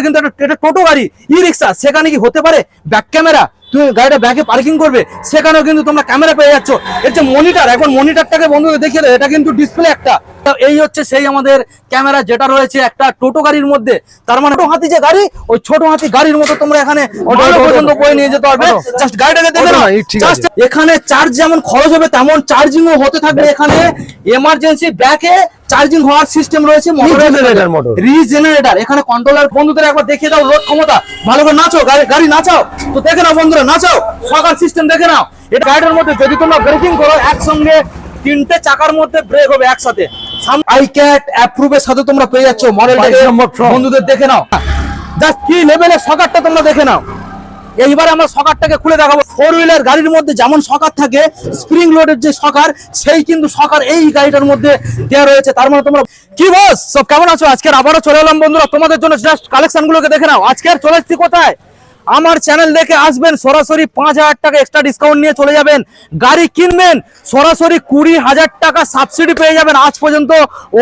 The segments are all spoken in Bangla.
কিন্তু একটা টোটো গাড়ি ই রিক্সা সেখানে কি হতে পারে? ব্যাক ক্যামেরা তুমি গাড়িটা ব্যাকে পার্কিং করবে সেখানেও কিন্তু তোমরা ক্যামেরা পেয়ে যাচ্ছ। এর যে মনিটর এখন মনিটরটাকে বন্ধুদের দেখিয়ে দেয় এটা কিন্তু ডিসপ্লে একটা। এই হচ্ছে সেই আমাদের ক্যামেরা যেটা রয়েছে একটা টোটো গাড়ির মধ্যে। তার মানে ছোট হাতি যে গাড়ি ওই ছোট হাতি গাড়ির মতো তোমরা এখানে পর্যন্ত। বয়ে নিয়ে যেতে পারবে। জাস্ট গাড়িটাকে দেখে না। এখানে চার্জ যেমন খরচ হবে তেমন চার্জিংও হতে থাকবে এখানে। এমার্জেন্সি ব্যাকে চার্জিং হওয়ার সিস্টেম রয়েছে। রিজেনারেটর এখানে কন্ট্রোলার বন্ধুদের একবার দেখিয়ে দাও লোড ক্ষমতা। ভালো করে নাচো গাড়ি গাড়ি নাচাও। তো দেখে নাও বন্ধুরা নাচাও। সকাল সিস্টেম দেখে নাও। এটা গাড়িটার মধ্যে যদি তোমরা ব্রেকিং করো একসঙ্গে তিনটে চাকার মধ্যে ব্রেক হবে একসাথে। আই ক্যাট অ্যাপ্রুভের সাথে তোমরা পেয়ে যাচ্ছ Five বন্ধুদের দেখে নাও। জাস্ট কি লেভেলের সকারটা তোমরা দেখে নাও। এইবার আমরা সকারটাকে খুলে দেখাবো। ফোর হুইলার গাড়ির মধ্যে যেমন সকার থাকে স্প্রিং লোডের যে সকার, সেই কিন্তু সকার এই গাড়িটার মধ্যে দেওয়া রয়েছে। তার মানে তোমরা কি বস সব কেমন আছো? আজকের আবারও চলে এলাম বন্ধুরা। তোমাদের জন্য জাস্ট কালেকশন গুলোকে দেখে নাও। আজকের চলে এসছি কোথায়? আমার চ্যানেল দেখে আসবেন, সরাসরি পাঁচ হাজার টাকা এক্সট্রা ডিসকাউন্ট নিয়ে চলে যাবেন। গাড়ি কিনবেন, সরাসরি কুড়ি হাজার টাকা সাবসিডি পেয়ে যাবেন। আজ পর্যন্ত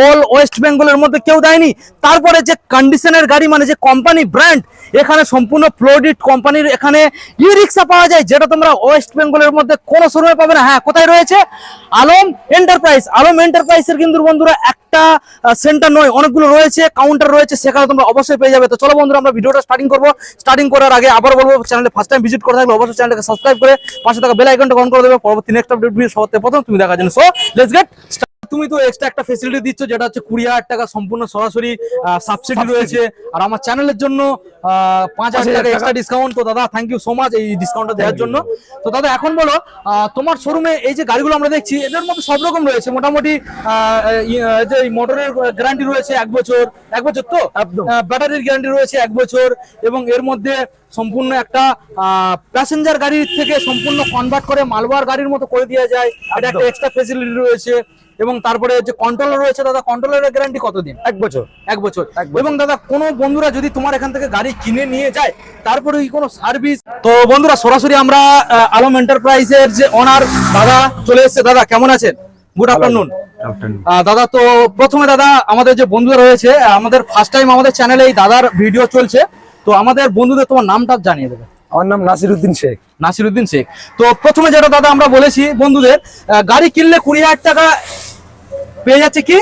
অল ওয়েস্ট বেঙ্গলের মধ্যে কেউ দেয়নি। তারপরে যে কন্ডিশনের গাড়ি মানে যে কোম্পানি ব্র্যান্ড এখানে সম্পূর্ণ প্রোডিট কোম্পানির এখানে ই রিক্সা পাওয়া যায়, যেটা তোমরা ওয়েস্ট বেঙ্গলের মধ্যে কোনো শোরুমে পাবে না। হ্যাঁ কোথায় রয়েছে? আলম এন্টারপ্রাইজ আলম এন্টারপ্রাইজের কিন্তু বন্ধুরা একটা সেন্টার নয়, অনেকগুলো রয়েছে কাউন্টার রয়েছে, সেখানে তোমরা অবশ্যই পেয়ে যাবে। তো চলো বন্ধুরা, আমরা ভিডিওটা স্টার্টিং করব। স্টার্টিং করার আগে আবার বলব চ্যানেলে ফার্স্ট টাইম ভিজিট করে থাকলে অবশ্যই চ্যানেলটাকে সাবস্ক্রাইব করে পাশে থাকা বেল আইকনটা অন করে দেবে। পরবর্তী নেক্সট আপডেট সবার প্রথম তুমি দেখার জন্য। সো লেটস গেট তুমি তো এক্সট্রা একটা ফেসিলিটি দিচ্ছ যেটা হচ্ছে কুড়ি হাজার টাকা সম্পূর্ণ সরাসরি সাবসিডি রয়েছে। আর আমার চ্যানেলের জন্য পাঁচ হাজার টাকা এক্সট্রা ডিসকাউন্ট তো দাদা থ্যাংক ইউ সো মাচ এই ডিসকাউন্টটা দেওয়ার জন্য। তো দাদা এখন বলো তোমার শোরুমে এই যে গাড়িগুলো আমরা দেখছি এদের মধ্যে সব রকম রয়েছে। মোটামুটি যে মোটরের গ্যারান্টি রয়েছে এক বছর। এক বছর তো? ব্যাটারির গ্যারান্টি রয়েছে এক বছর। এবং এর মধ্যে সম্পূর্ণ একটা প্যাসেঞ্জার গাড়ির থেকে সম্পূর্ণ কনভার্ট করে মালবার গাড়ির মতো করে দেওয়া যায়। এটা একটা এক্সট্রা ফেসিলিটি রয়েছে। এবং তারপরে যে কন্ট্রোলার রয়েছে দাদা কন্ট্রোলারের গ্যারান্টি কতদিন? এক বছর। এক বছর। এবং দাদা কোনো বন্ধুরা যদি তোমার এখান থেকে গাড়ি কিনে নিয়ে যায় তারপরে কি কোনো সার্ভিস তো বন্ধুরা সরাসরি আমরা আলম এন্টারপ্রাইজের যে অনার দাদা চলে এসেছে। দাদা কেমন আছেন? গুড আফটারনুন দাদা তো প্রথমে দাদা আমাদের যে বন্ধুরা রয়েছে আমাদের ফার্স্ট টাইম আমাদের চ্যানেলে এই দাদার ভিডিও চলছে। তো আমাদের বন্ধুদের তোমার নামটা জানিয়ে দেবে। আমার নাম নাসিরউদ্দিন শেখ। নাসিরুদ্দিন শেখ। তো প্রথমে যেটা দাদা আমরা বলেছি বন্ধুদের গাড়ি কিনলে কুড়ি হাজার টাকা পেয়ে যাচ্ছে কি?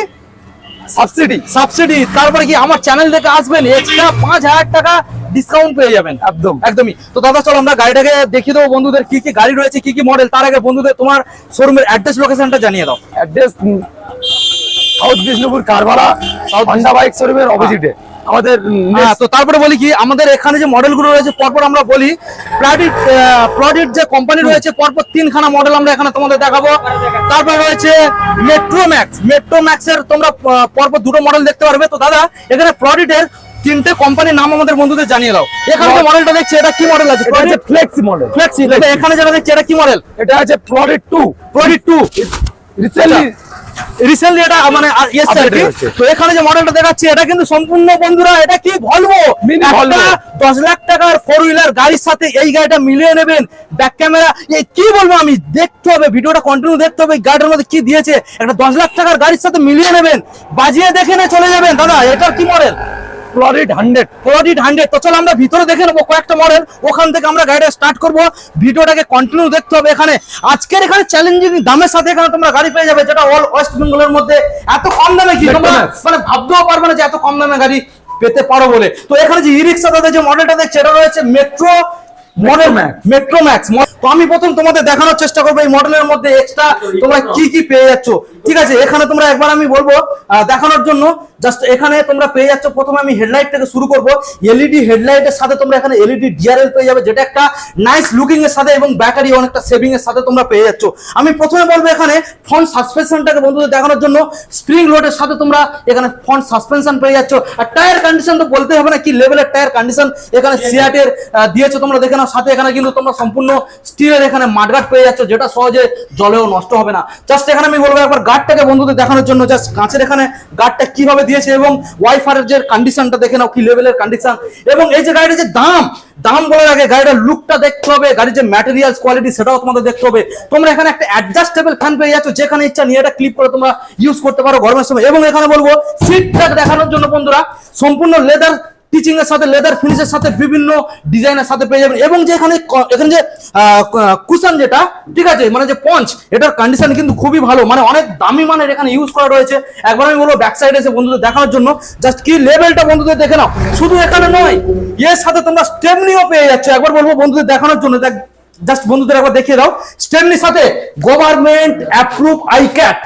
সাবসিডি সাবসিডি তারপরে কি আমার চ্যানেল থেকে আসবেন? এক্সট্রা পাঁচ হাজার টাকা ডিসকাউন্ট পেয়ে যাবেন। একদম। একদমই। তো দাদা চলো আমরা গাড়িটাকে দেখিয়ে দেবো বন্ধুদের কি কি গাড়ি রয়েছে কি কি মডেল তার আগে বন্ধুদের তোমার শোরুমের অ্যাড্রেস লোকেশনটা জানিয়ে দাও। Address south Bishnupur Karbala south Honda bike শোরুমের অপোজিটে আমাদের হ্যাঁ তো তারপরে বলি কি আমাদের এখানে যে মডেলগুলো রয়েছে পরপর আমরা বলি প্রাডিট প্রডিট যে কোম্পানি রয়েছে পরপর তিনখানা মডেল আমরা এখানে তোমাদের দেখাবো। তারপরে রয়েছে মেট্রো ম্যাক্স মেট্রো ম্যাক্স এর তোমরা পরপর দুটো মডেল দেখতে পারবে। তো দাদা এখানে প্রডিটের তিনটে কোম্পানির নাম আমাদের বন্ধুদের জানিয়ে দাও। এখানে যে মডেলটা দেখছি এটা কি মডেল আছে? এটা হচ্ছে ফ্লেক্সি মডেল ফ্লেক্সি এখানে যেটা দেখছি এটা কি মডেল এটা আছে প্রডিট টু প্রডিট টু রিসেন্টলি রিসেন্টলি এটা মানে আর কি? তো এখানে যে মডেলটা দেখাচ্ছি এটা কিন্তু সম্পূর্ণ বন্ধুরা এটা কি ভলভো একটা দশ লাখ টাকার ফোর হুইলার গাড়ির সাথে এই গাড়িটা মিলিয়ে নেবেন। ব্যাক ক্যামেরা এই কি বলব আমি? দেখতে হবে ভিডিওটা কন্টিনিউ দেখতে হবে গাড়িটার মধ্যে কি দিয়েছে। একটা দশ লাখ টাকার গাড়ির সাথে মিলিয়ে নেবেন। বাজিয়ে দেখে নিয়ে চলে যাবেন। দাদা এটা কি মডেল প্রডিট হান্ড্রেড প্রডিট হান্ড্রেড তো চলো আমরা ভিতরে দেখে নেব কয়েকটা মডেল ওখান থেকে আমরা গাড়িটা স্টার্ট করব। ভিডিওটাকে কন্টিনিউ দেখতে হবে এখানে। আজকের এখানে চ্যালেঞ্জিং দামের সাথে এখানে তোমরা গাড়ি পেয়ে যাবে যেটা অল ওয়েস্ট বেঙ্গলের মধ্যে এত কম দামে কি? তোমরা মানে ভাবতেও পারবে না যে এত কম দামে গাড়ি পেতে পারো বলে। তো এখানে যে ই রিক্সা তাদের যে মডেলটা দেখছে এটা রয়েছে Metro model Max। Metro Max তো আমি প্রথম তোমাদের দেখানোর চেষ্টা করব এই মডেলের মধ্যে এক্সট্রা তোমরা কি কি পেয়ে যাচ্ছ। ঠিক আছে এখানে তোমরা একবার আমি বলব দেখানোর জন্য। জাস্ট এখানে তোমরা পেয়ে যাচ্ছ প্রথমে আমি হেডলাইট থেকে শুরু করব। এলইডি হেডলাইটের সাথে তোমরা এখানে এলইডি ডিআরএল পেয়ে যাবে যেটা একটা নাইস লুকিং এর সাথে এবং ব্যাটারি অনেকটা সেভিং এর সাথে তোমরা পেয়ে যাচ্ছ। আমি প্রথমে বলব এখানে ফ্রন্ট সাসপেনশনটাকে বন্ধুদের দেখানোর জন্য। স্প্রিং লোডের সাথে তোমরা এখানে ফ্রন্ট সাসপেনশন পেয়ে যাচ্ছ। আর টায়ার কন্ডিশন তো বলতে হবে না কি লেভেলের টায়ার কন্ডিশন এখানে সিয়াটের দিয়েছ তোমরা দেখে নাও। সাথে এখানে কিন্তু তোমরা সম্পূর্ণ স্টিলের এখানে মাঠগাট পেয়ে যাচ্ছ যেটা সহজে জলেও নষ্ট হবে না। জাস্ট এখানে আমি বলব একবার গার্ডটাকে বন্ধুদের দেখানোর জন্য। জাস্ট কাঁচের এখানে গার্ডটা কীভাবে দিয়েছে এবং ওয়াইফারের যে কন্ডিশনটা দেখে নাও কি লেভেলের কন্ডিশন এবং এই যে গাড়ির যে দাম দাম বলার আগে গাড়িটার লুকটা দেখতে হবে, গাড়ির যে ম্যাটেরিয়ালস কোয়ালিটি সেটাও তোমাদের দেখতে হবে। তোমরা এখানে একটা অ্যাডজাস্টেবল ফ্যান পেয়ে যাচ্ছ, যেখানে ইচ্ছা নিয়ে এটা ক্লিপ করে তোমরা ইউজ করতে পারো গরমের সময়। এবং এখানে বলব সিট দেখানোর জন্য বন্ধুরা, সম্পূর্ণ লেদার টিচিং এর সাথে লেদার ফিনিশের সাথে বিভিন্ন ডিজাইনের সাথে পেয়ে যাবেন। এবং যে এখানে এখানে যে কুশন যেটা, ঠিক আছে মানে যে পঞ্চ এটার কন্ডিশন কিন্তু খুবই ভালো। মানে অনেক দামি মানের এখানে ইউজ করা রয়েছে। একবার আমি বলব ব্যাক সাইড এসে বন্ধুদের দেখানোর জন্য জাস্ট কি লেভেলটা বন্ধুদের দেখে নাও। শুধু এখানে নয়, এর সাথে তোমরা স্টেমনিও পেয়ে যাচ্ছ। একবার বলব, বন্ধুদের দেখানোর জন্য জাস্ট বন্ধুদের একবার দেখিয়ে দাও। স্টেমনির সাথে government approve ICAT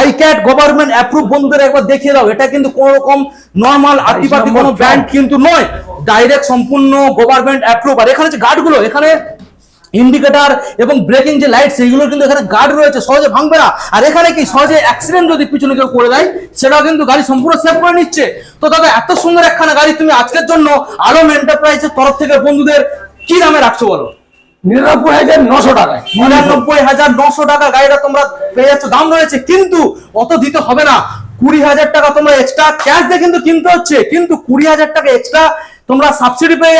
ICAT government approve বন্ধুদের একবার দেখিয়ে দাও। এটা কিন্তু কোন রকম নর্মাল আতিপাতি কোনো ব্র্যান্ড কিন্তু নয়। ডাইরেক্ট সম্পূর্ণ গভর্নমেন্ট অ্যাপ্রুভ আর এখানে যে গার্ডগুলো এখানে ইন্ডিকেটার এবং ব্রেকিং যে লাইট সেইগুলো কিন্তু এখানে গার্ড রয়েছে সহজে ভাঙবে না। আর এখানে কি সহজে অ্যাক্সিডেন্ট যদি পিছনে কেউ করে দেয় সেটাও কিন্তু গাড়ি সম্পূর্ণ সেভ করে নিচ্ছে। তো দাদা এত সুন্দর একখানা গাড়ি তুমি আজকের জন্য আলম এন্টারপ্রাইজের তরফ থেকে বন্ধুদের কি দামে রাখছো বলো? নিরানব্বই হাজার নশো টাকায়। নিরানব্বই হাজার নশো টাকা গাড়িটা তোমরা পেয়ে যাচ্ছ, দাম রয়েছে, কিন্তু অত দিতে হবে না। কুড়ি হাজার টাকা তোমরা এক্সট্রা ক্যাশ দিয়ে কিন্তু কিনতে হচ্ছে, কিন্তু কুড়ি হাজার টাকা এক্সট্রা তোমরা সাবসিডি পেয়ে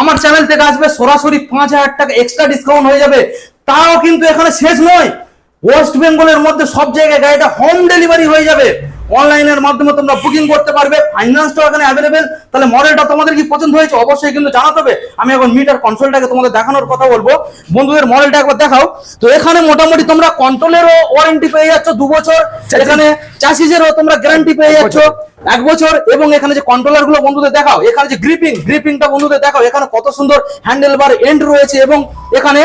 আমার চ্যানেল থেকে আসবে, সরাসরি পাঁচ হাজার টাকা এক্সট্রা ডিসকাউন্ট হয়ে যাবে। তাও কিন্তু এখানে শেষ নয়। ওয়েস্ট বেঙ্গলের মধ্যে সব জায়গায় গাড়িটা হোম ডেলিভারি হয়ে যাবে। অনলাইনের মাধ্যমে তোমরা বুকিং করতে পারবে ফাইন্যান্সটাও এখানে অ্যাভেলেবেল তাহলে মডেলটা তোমাদের কি পছন্দ হয়েছে অবশ্যই কিন্তু জানাতে হবে। আমি এখন মিটার কন্ট্রোলটাকে তোমাদের দেখানোর কথা বলব। বন্ধুদের মডেলটা একবার দেখাও। তো এখানে মোটামুটি তোমরা কন্ট্রোলেরও ওয়ারেন্টি পেয়ে যাচ্ছ দু বছর। এখানে চাষিজেরও তোমরা গ্যারান্টি পেয়ে যাচ্ছ এক বছর। এবং এখানে যে কন্ট্রোলারগুলো বন্ধুদের দেখাও এখানে যে গ্রিপিং গ্রিপিংটা বন্ধুদের দেখাও এখানে কত সুন্দর হ্যান্ডেল বার এন্ড রয়েছে এবং এখানে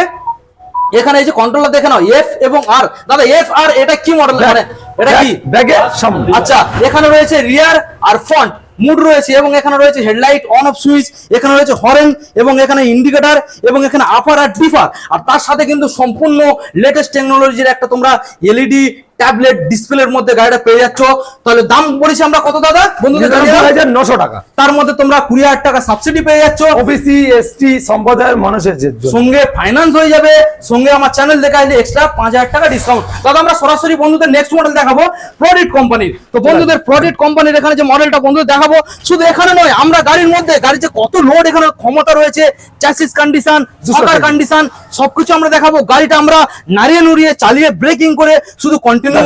এখানে এই যে কন্ট্রোলার দেখে নাও এফ এবং আর দাদা এফ আর এটা কি মডেল মানে এটা কি? ব্যাগের সামনে। আচ্ছা এখানে রয়েছে রিয়ার আর ফ্রন্ট মুড রয়েছে এবং এখানে রয়েছে হেডলাইট অন অফ সুইচ এখানে রয়েছে হরেন এবং এখানে ইন্ডিকেটার এবং এখানে আপার আর ডিফার আর তার সাথে কিন্তু সম্পূর্ণ লেটেস্ট টেকনোলজির একটা তোমরা এলইডি ট্যাবলেট ডিসপ্লের মধ্যে গাড়িটা পেয়ে যাচ্ছ। তাহলে দাম বলেছি আমরা কত দাদা? বন্ধুদের নশো টাকা। তার মধ্যে তোমরা কুড়ি হাজার টাকা সাবসিডি পেয়ে যাচ্ছ। ওবিসি এসটি সম্প্রদায়ের মানুষের সঙ্গে ফাইন্যান্স হয়ে যাবে। সঙ্গে আমার চ্যানেল দেখা আসলে এক্সট্রা পাঁচ হাজার টাকা ডিসকাউন্ট দাদা আমরা সরাসরি বন্ধুদের নেক্সট মডেল দেখাবো প্রডিট কোম্পানির তো বন্ধুদের প্রডিট কোম্পানির এখানে যে মডেলটা বন্ধুদের দেখাবো শুধু এখানে নয় আমরা গাড়ির মধ্যে গাড়ির যে কত লোড এখানে ক্ষমতা রয়েছে চ্যাসিস কন্ডিশন সকার কন্ডিশন সবকিছু আমরা দেখাবো। গাড়িটা আমরা নাড়িয়ে নুড়িয়ে চালিয়ে ব্রেকিং করে শুধু কন্টিনিউ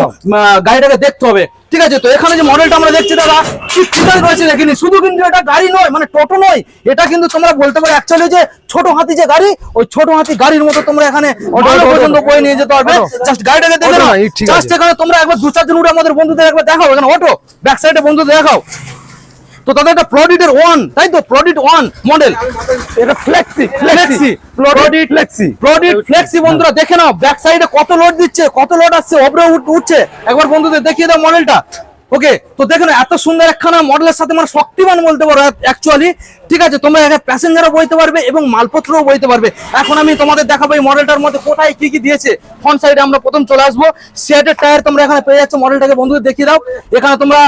গাড়িটাকে দেখতে হবে। ঠিক আছে? তো এখানে যে মডেলটা আমরা দেখছি দাদা কি ফিচার রয়েছে দেখিনি। শুধু কিন্তু এটা গাড়ি নয় মানে টোটো নয় এটা কিন্তু তোমরা বলতে পারো অ্যাকচুয়ালি যে ছোট হাতি যে গাড়ি ওই ছোট হাতি গাড়ির মতো তোমরা এখানে পর্যন্ত। বয়ে নিয়ে যেতে পারবে। জাস্ট গাড়িটাকে দেখে নাও। না, জাস্ট। এখানে তোমরা একবার দু চারজন উঠে আমাদের বন্ধুদের একবার দেখাও। এখানে অটো ব্যাক সাইডে বন্ধুদের দেখাও। তো তাদের একটা প্রডিটের ওয়ান তাই তো? প্রডিট ওয়ান মডেল এটা ফ্লেক্সি ফ্লেক্সি প্রডিট ফ্লেক্সি প্রডিট ফ্লেক্সি বন্ধুরা দেখে নাও। ব্যাক সাইডে কত লোড দিচ্ছে কত লোড আসছে ওপরে উঠ- উঠছে। একবার বন্ধুদের দেখিয়ে দাও মডেলটা ওকে তো দেখে নাও এত সুন্দর একখানা মডেলের সাথে মানে শক্তিমান বলতে পারো অ্যাকচুয়ালি ঠিক আছে তোমরা এখানে প্যাসেঞ্জারও বইতে পারবে এবং মালপত্রও বইতে পারবে। এখন আমি তোমাদের দেখাবো এই মডেলটার মধ্যে কোথায় কি কি দিয়েছে। ফ্রন্ট সাইডে আমরা প্রথম চলে আসব। সিয়াটের টায়ার তোমরা এখানে পেয়ে যাচ্ছ মডেলটাকে বন্ধুদের দেখিয়ে দাও। এখানে তোমরা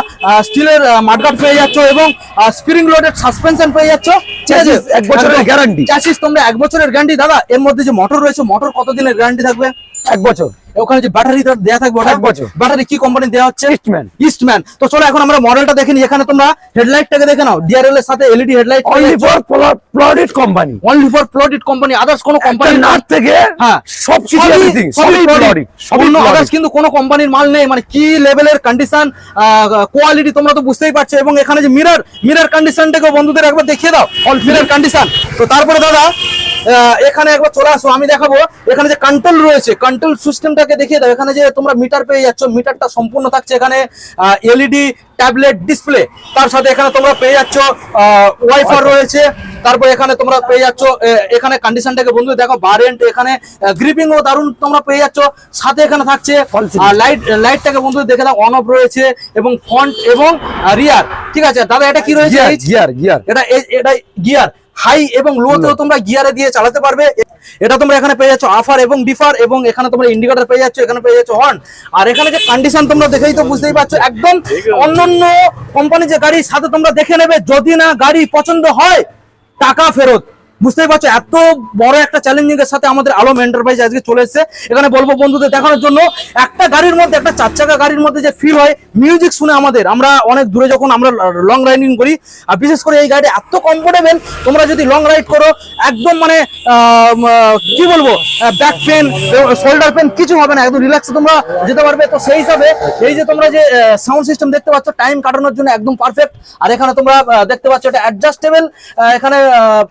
স্টিলের মাডগার্ড পেয়ে যাচ্ছ এবং স্প্রিং লোডেড সাসপেনশন পেয়ে যাচ্ছ। এক বছরের guarantee। চ্যাসিস তোমরা এক বছরের গ্যারান্টি দাদা এর মধ্যে যে মোটর রয়েছে মোটর কতদিনের গ্যারান্টি থাকবে? এক বছর। ওখানে যে ব্যাটারি দেওয়া থাকবে এক বছর। ব্যাটারি কি কোম্পানি দেওয়া হচ্ছে? Eastman। ইস্টম্যান তো চলো এখন আমরা মডেলটা দেখে নিই। এখানে তোমরা হেডলাইটটাকে দেখে নাও। ডিআরএল এর সাথে এলইডি হেডলাইট অনলি ফর প্লডিট কোম্পানি অনলি ফর প্লটেড কোম্পানি আদার্স কোনো কোম্পানি নাট থেকে হ্যাঁ। সব কিছু এভরিথিং সবই প্লডিট others কিন্তু কোনো কোম্পানির মাল নেই। মানে কি লেভেলের কন্ডিশন কোয়ালিটি তোমরা তো বুঝতেই পারছ। এবং এখানে যে মিরর মিরর কন্ডিশনটাকে বন্ধুদের একবার দেখিয়ে দাও। অল মিরর কন্ডিশন তো তারপরে দাদা এখানে একবার চলে আসো আমি দেখাবো। এখানে যে কন্ট্রোল রয়েছে কন্ট্রোল সিস্টেমটাকে দেখিয়ে দাও। এখানে যে তোমরা মিটার পেয়ে যাচ্ছ মিটারটা সম্পূর্ণ থাকছে এখানে এলইডি ট্যাবলেট ডিসপ্লে তার সাথে এখানে তোমরা পেয়ে যাচ্ছ ওয়াইফার রয়েছে। তারপর এখানে তোমরা পেয়ে যাচ্ছ এখানে কন্ডিশনটাকে বন্ধু দেখো বারেন্ট এখানে গ্রিপিং ও দারুণ তোমরা পেয়ে যাচ্ছ। সাথে এখানে থাকছে লাইট লাইটটাকে বন্ধু দেখে দাও অন অফ রয়েছে এবং ফ্রন্ট এবং রিয়ার ঠিক আছে? দাদা এটা কি রয়েছে? গিয়ার গিয়ার এটা এটা গিয়ার হাই এবং লোতেও তোমরা গিয়ারে দিয়ে চালাতে পারবে। এটা তোমরা এখানে পেয়ে যাচ্ছ আফার এবং ডিফার এবং এখানে তোমরা ইন্ডিকেটার পেয়ে যাচ্ছ এখানে পেয়ে যাচ্ছ হর্ন আর এখানে যে কন্ডিশন তোমরা দেখেই তো বুঝতেই পারছ একদম অন্যান্য কোম্পানি যে গাড়ির সাথে তোমরা দেখে নেবে যদি না গাড়ি পছন্দ হয় টাকা ফেরত। বুঝতেই পারছ? এত বড় একটা চ্যালেঞ্জিং এর সাথে আমাদের আলম এন্টারপ্রাইজ আজকে চলে এসেছে। এখানে বলব বন্ধুদের দেখানোর জন্য, একটা গাড়ির মধ্যে, একটা চার চাকা গাড়ির মধ্যে যে ফিল হয় মিউজিক শুনে আমাদের। আমরা অনেক দূরে যখন আমরা লং রাইডিং করি, আর বিশেষ করে এই গাড়ি এত কমফোর্টেবল তোমরা যদি লং রাইড করো, একদম মানে কি বলব ব্যাক পেন শোল্ডার পেন কিছু হবে না, একদম রিল্যাক্সে তোমরা যেতে পারবে। তো সেই হিসাবে, এই যে তোমরা যে সাউন্ড সিস্টেম দেখতে পাচ্ছ টাইম কাটানোর জন্য একদম পারফেক্ট আর এখানে তোমরা দেখতে পাচ্ছ এটা অ্যাডজাস্টেবল এখানে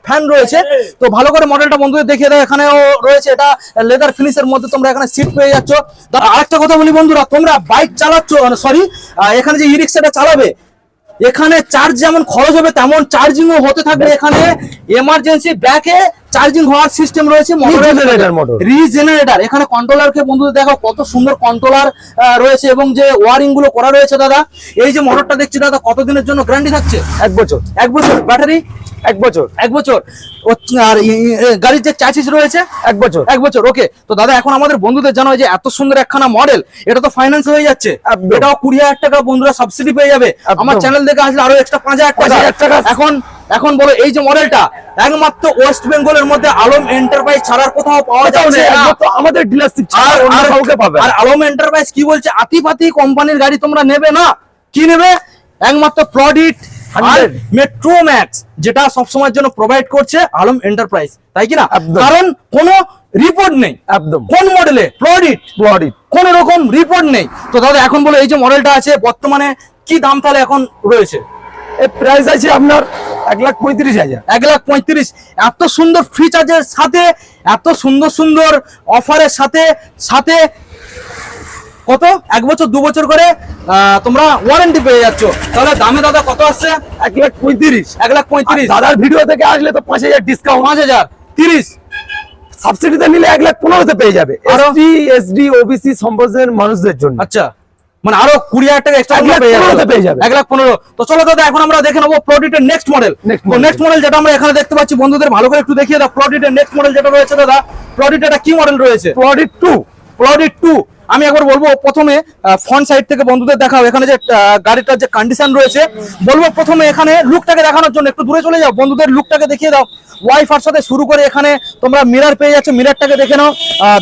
ফ্যান রয়েছে। তো ভালো করে মডেলটা বন্ধুদের দেখিয়ে দাও এখানেও রয়েছে এটা লেদার ফিনিশের মধ্যে তোমরা এখানে সিট পেয়ে যাচ্ছ। আরেকটা কথা বলি বন্ধুরা তোমরা বাইক চালাচ্ছ সরি এখানে যে ই রিক্সাটা চালাবে এখানে চার্জ যেমন খরচ হবে তেমন চার্জিংও হতে থাকবে এখানে। এমার্জেন্সি ব্যাকে চার্জিং হওয়ার সিস্টেম রয়েছে। রিজেনারেটর এখানে কন্ট্রোলারকে বন্ধুদের দেখো কত সুন্দর কন্ট্রোলার রয়েছে এবং যে ওয়ারিংগুলো করা রয়েছে দাদা এই যে মোটরটা দেখছি দাদা কতদিনের জন্য গ্যারান্টি থাকছে? এক বছর। এক বছর। ব্যাটারি এক বছর। এক বছর? আর গাড়ির যে চাচিস রয়েছে? এক বছর। এক বছর ওকে তো দাদা এখন আমাদের বন্ধুদের জানো যে এত সুন্দর একখানা মডেল এটা তো ফাইন্যান্স হয়ে যাচ্ছে। এটাও কুড়ি হাজার টাকা বন্ধুরা সাবসিডি পেয়ে যাবে। আমার চ্যানেল দেখে আসলে আরও এক্সট্রা পাঁচ হাজার টাকা। এখন এখন বলো এই যে মডেলটা একমাত্র ওয়েস্ট বেঙ্গলের মধ্যে আলম এন্টারপ্রাইজ ছাড়ার কোথাও পাওয়া যাচ্ছে না। আমাদের ডিলারশিপ ছাড়া আর অন্য কাউকে পাবে আর আলম এন্টারপ্রাইজ কি বলছে? আতিপাতি কোম্পানির গাড়ি তোমরা নেবে না? কি নেবে? একমাত্র প্রডিট আর মেট্রো ম্যাক্স যেটা সবসময়ের জন্য প্রোভাইড করছে আলম এন্টারপ্রাইজ তাই কি না? একদম। কারণ কোনো রিপোর্ট নেই। একদম। কোন মডেলে প্রডিট বডি কোন রকম রিপোর্ট নেই। তো দাদা এখন বলো এই যে মডেলটা আছে বর্তমানে কি দাম তাহলে এখন রয়েছে? এর প্রাইস আছে আপনার এক লাখ পঁয়ত্রিশ হাজার। এক লাখ পঁয়ত্রিশ। এত সুন্দর ফিচার্সের সাথে এত সুন্দর সুন্দর অফারের সাথে সাথে কত? এক বছর দু বছর করে আহ, তোমরা ওয়ারেন্টি পেয়ে যাচ্ছ। তাহলে দামে দাদা কত আসছে? এক লাখ পঁয়ত্রিশ। এক লাখ পঁয়ত্রিশ। দাদার ভিডিও থেকে আসলে তো পাঁচ হাজার ডিসকাউন্ট পাঁচ হাজার তিরিশ। সাবসিডিতে নিলে এক লাখ পনেরোতে পেয়ে যাবে? এসটি এসডি ওবিসি সম্পর্কের মানুষদের জন্য। আচ্ছা। মানে আরও কুড়ি হাজার টাকা এক্সট্রা পেয়ে যাবে। এক লাখ পনেরো। তো চলো দাদা এখন আমরা দেখে নেব প্রডিটের নেক্সট মডেল। নেক্সট মডেল যেটা আমরা এখানে দেখতে পাচ্ছি বন্ধুদের ভালো করে একটু দেখিয়ে দাও। প্রডিটের নেক্সট মডেল যেটা রয়েছে দাদা প্রডিট এটা কি মডেল রয়েছে? প্রডিট টু প্লডিট টু আমি একবার বলব, প্রথমে ফ্রন্ট সাইড থেকে বন্ধুদের দেখাও। এখানে যে গাড়িটার যে কন্ডিশন রয়েছে, বলব প্রথমে এখানে লুকটাকে দেখানোর জন্য। একটু দূরে চলে যাও, বন্ধুদের লুকটাকে দেখিয়ে দাও। ওয়াইফার সাথে শুরু করে এখানে তোমরা মিরার পেয়ে যাচ্ছ মিরারটাকে দেখে নাও।